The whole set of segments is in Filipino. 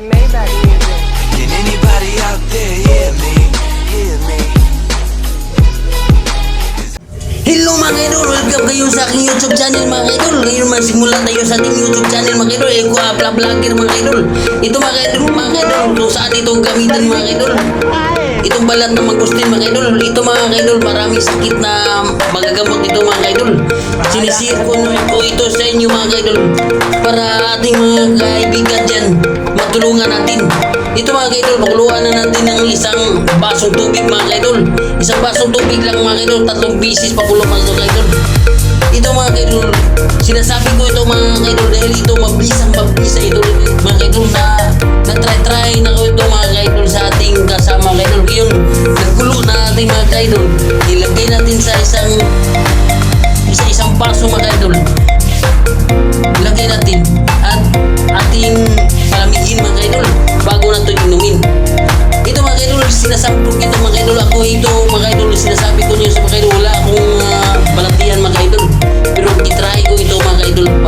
Maybach music. Can anybody out there hear me? Hear me? Hello mga idol! Welcome kayo sa aking YouTube channel mga idol. Ngayon magsimula tayo sa ating YouTube channel mga idol. Eko Abla Vlogger mga idol. Ito mga idol, mga idol, kung saan ito gamitin mga idol. Itong balat na magustin mga idol. Ito mga idol, maraming sakit na magagamot ito mga idol. Sinisir ko ko ito sa inyo mga idol. Para ating mga matulungan natin. Ito mga idol, pakuluan na natin ng isang basong tubig mga idol. Isang basong tubig lang mga idol, tatlong bisis pakulo mga idol. Ito mga idol, sinasabi ko ito mga idol dahil ito mabisang mabisa ito mga idol na na-try-try na ko ito mga idol sa ating kasama mga idol. Ngayon, nagkulo na ating mga idol. Ilagay natin sa isang sa isang baso mga idol. Ilagay natin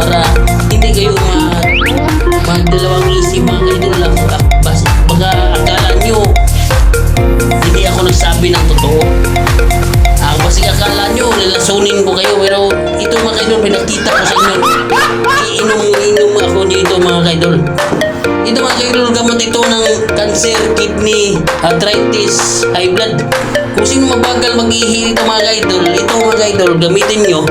para hindi kayo ma magdalawang isip mga idol lang. Ah, bas, baka akala nyo hindi ako nagsabi ng totoo. Ang basig akala nyo, lalasunin ko kayo. Pero ito mga idol, pinakita ko sa inyo. Iinom-inom ako dito mga idol. Ito mga idol, gamot ito ng cancer, kidney, arthritis, high blood. Kung sino mabagal mag-ihi ito mga idol, ito mga idol, gamitin nyo,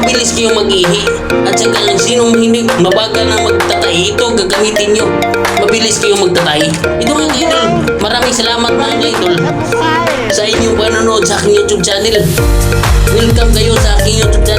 mabilis kayong mag-ihi. At saka kung sino hindi mabagal na magtatahi, ito gagamitin nyo. Mabilis kayong magtatahi. Ito mga idol, maraming salamat mga idol sa inyong panonood sa aking YouTube channel. Welcome kayo sa aking YouTube channel